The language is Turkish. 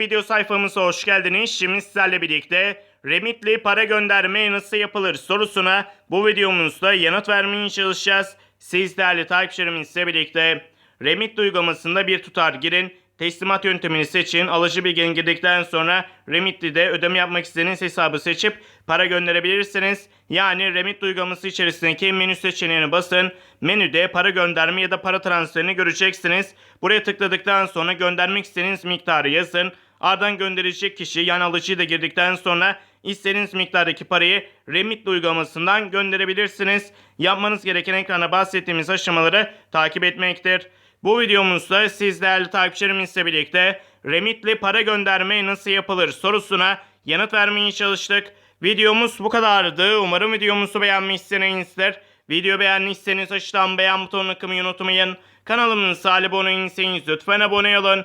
Video sayfamıza hoş geldiniz. Şimdi sizlerle birlikte Remitly para gönderme nasıl yapılır sorusuna bu videomuzda yanıt vermeye çalışacağız. Siz değerli takipçilerimizle birlikte Remitly uygulamasında bir tutar girin. Teslimat yöntemini seçin. Alıcı bilgini girdikten sonra Remitly'de ödeme yapmak istediğiniz hesabı seçip para gönderebilirsiniz. Yani Remitly uygulaması içerisindeki menü seçeneğine basın. Menüde para gönderme ya da para transferini göreceksiniz. Buraya tıkladıktan sonra göndermek istediğiniz miktarı yazın. Ardından gönderecek kişi yani alıcıyı da girdikten sonra istediğiniz miktardaki parayı Remitly uygulamasından gönderebilirsiniz. Yapmanız gereken ekrana bahsettiğimiz aşamaları takip etmektir. Bu videomuzda siz değerli takipçilerimizle birlikte Remitly para gönderme nasıl yapılır sorusuna yanıt vermeye çalıştık. Videomuz bu kadardı. Umarım videomuzu beğenmişsinizdir. Video beğendiyseniz aşağıdan beğen butonuna tıklamayı unutmayın. Kanalımıza abone değilseniz lütfen abone olun.